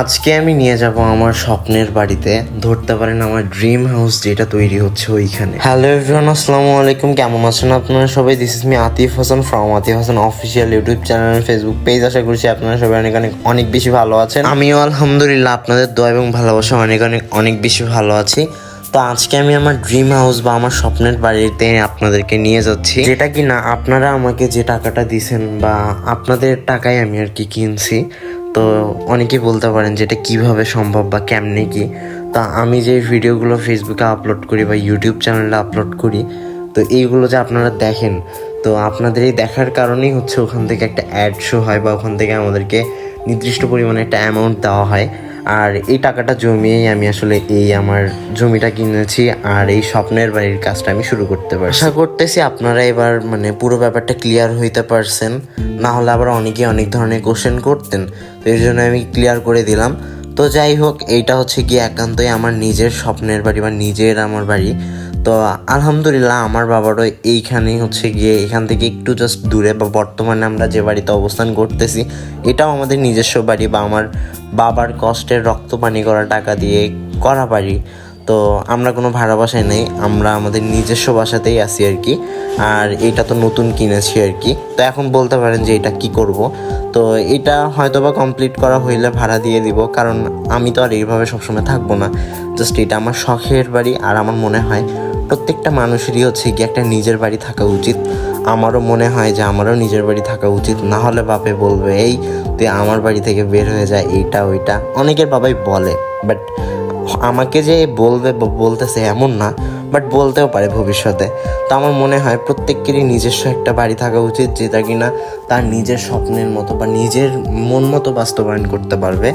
আজকে আমি নিয়ে যাব আমার স্বপ্নের বাড়িতে। ধরতে পারেন আমার ড্রিম হাউস যেটা তৈরি হচ্ছে ওইখানে। হ্যালো এভরিওয়ান আসসালামু আলাইকুম। কেমন আছেন আপনারা সবাই? This is me Atif Hasan from Atif Hasan official YouTube channel Facebook page আশা করছি আপনারা সবাই অনেক অনেক অনেক বেশি ভালো আছেন। আমিও আলহামদুলিল্লাহ, আপনাদের দোয়া এবং ভালোবাসা অনেক অনেক অনেক বেশি ভালো আছি। তো আজকে আমি আমার ড্রিম হাউস বা আমার স্বপ্নের বাড়িতে আপনাদেরকে নিয়ে যাচ্ছি। যেটা কি না আপনারা আমাকে যে টাকাটা দিছেন বা আপনাদের টাকায় আমি আর কি কিনছি তো অনেকেই বলতে পারেন যে এটা কীভাবে সম্ভব বা কেমনে কি। তা আমি যে ভিডিওগুলো ফেসবুকে আপলোড করি বা ইউটিউব চ্যানেলে আপলোড করি, তো এইগুলো যে আপনারা দেখেন, তো আপনাদের এই দেখার কারণেই হচ্ছে ওখান থেকে একটা অ্যাড শো হয় বা ওখান থেকে আমাদেরকে নির্দিষ্ট পরিমাণে একটা অ্যামাউন্ট দেওয়া হয়। আর এই টাকাটা জমিয়েই আমি আসলে এই আমার জমিটা কিনেছি আর এই স্বপ্নের বাড়ির কাজটা আমি শুরু করতে পারি আশা করতেছি আপনারা এবার মানে পুরো ব্যাপারটা ক্লিয়ার হইতে পারছেন। না হলে আবার অনেকে অনেক ধরনের কোশ্চেন করতেন। তো এই জন্য আমি ক্লিয়ার করে দিলাম। তো যাই হোক, এইটা হচ্ছে কি একান্তই আমার নিজের স্বপ্নের বাড়ি বা নিজের আমার বাড়ি। তো আলহামদুলিল্লাহ আমার বাবারও এইখানেই হচ্ছে গিয়ে এখান থেকে একটু জাস্ট দূরে বা বর্তমানে আমরা যে বাড়িতে অবস্থান করতেছি, এটাও আমাদের নিজস্ব বাড়ি বা আমার বাবার কষ্টের রক্ত পানি করা টাকা দিয়ে করা বাড়ি। তো আমরা কোনো ভাড়া বাসায় নেই, আমরা আমাদের নিজস্ব বাসাতেই আছি আর কি। আর এটা তো নতুন কিনেছি আর কি। তো এখন বলতে পারেন যে এটা কি করব? তো এটা হয়তো বা কমপ্লিট করা হইলে ভাড়া দিয়ে দিব, কারণ আমি তো আর এইভাবে সবসময় থাকব না। জাস্ট এটা আমার শখের বাড়ি, আর আমার মনে হয় প্রত্যেকটা মানুষেরই হচ্ছে কি একটা নিজের বাড়ি থাকা উচিত। আমারও মনে হয় যে আমারও নিজের বাড়ি থাকা উচিত। না হলে বাপে বলবে, এই, তুই আমার বাড়ি থেকে বের হয়ে যায় এইটা, ওইটা। অনেকের বাবাই বলে বাট আমাকে যে বলবে, বলতেছে এমন না। বাট বলতেও পারে ভবিষ্যতে। তো আমার মনে হয় প্রত্যেকেরই নিজস্ব একটা বাড়ি থাকা উচিত, যেটা কিনা তার নিজের স্বপ্নের মতো বা নিজের মন মতো বাস্তবায়ন করতে পারবে।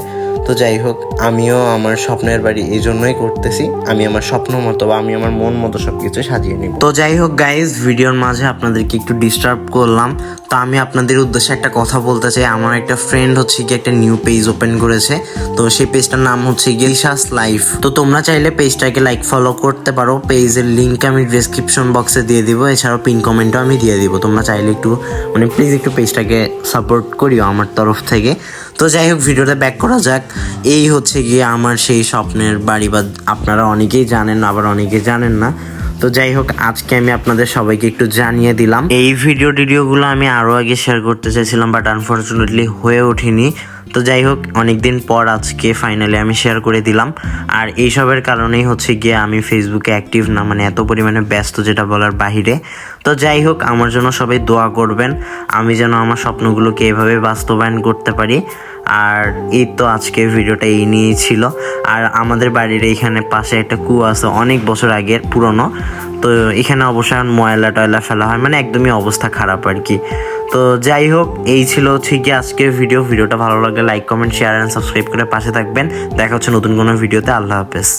তো যাই হোক, আমিও আমার স্বপ্নের বাড়ি এই জন্যই করতেছি। আমি আমার স্বপ্ন মতো বা আমি আমার মন মতো সব কিছু সাজিয়ে নিই তো যাই হোক গাইজ ভিডিওর মাঝে আপনাদেরকে একটু ডিস্টার্ব করলাম। তো আমি আপনাদের উদ্দেশ্যে একটা কথা বলতে চাই। আমার একটা ফ্রেন্ড হচ্ছে গিয়ে একটা নিউ পেজ ওপেন করেছে। তো সেই পেজটার নাম হচ্ছে গিলশাস লাইফ তো তোমরা চাইলে পেজটাকে লাইক ফলো করতে পারো। পেজের লিঙ্ক আমি ডিসক্রিপশন বক্সে দিয়ে দিব। এছাড়াও পিন কমেন্টও আমি দিয়ে দিব। তোমরা চাইলে একটু মানে প্লিজ একটু পেজটাকে সাপোর্ট করিও আমার তরফ থেকে। তো যাই হোক, ভিডিওটা ব্যাক করা যাক। এই হচ্ছে গিয়ে আমার সেই স্বপ্নের বাড়ি বা আপনারা অনেকেই জানেন, আবার অনেকে জানেন না। তো যাই হোক, আজকে আমি আপনাদের সবাইকে একটু জানিয়ে দিলাম। এই ভিডিও টিডিওগুলো আমি আরও আগে শেয়ার করতে চাইছিলাম বাট আনফর্চুনেটলি হয়ে ওঠেনি। তো যাই হোক, অনেকদিন পর আজকে ফাইনালি আমি শেয়ার করে দিলাম। আর এইসবের কারণেই হচ্ছে গিয়ে আমি ফেসবুকে অ্যাক্টিভ না মানে এত পরিমাণে ব্যস্ত যেটা বলার বাহিরে। তো যাই হোক, আমার জন্য সবাই দোয়া করবেন। আমি যেন আমার স্বপ্নগুলোকে এভাবে বাস্তবায়ন করতে পারি। আর এই তো আজকের ভিডিওটা এই নিয়েই ছিল। আর আমাদের বাড়ির এইখানে পাশে একটা কুয়া আছে অনেক বছর আগের, পুরনো। তো এখানে অবশ্য ময়লা টয়লা ফেলা হয় মানে একদমই অবস্থা খারাপ আর কি। তো যাই হোক, এই ছিল কি আজকের ভিডিও। ভিডিওটা ভালো লাগলে like comment share and subscribe করে পাশে থাকবেন। দেখা হচ্ছে নতুন কোনো ভিডিওতে। আল্লাহ হাফেজ।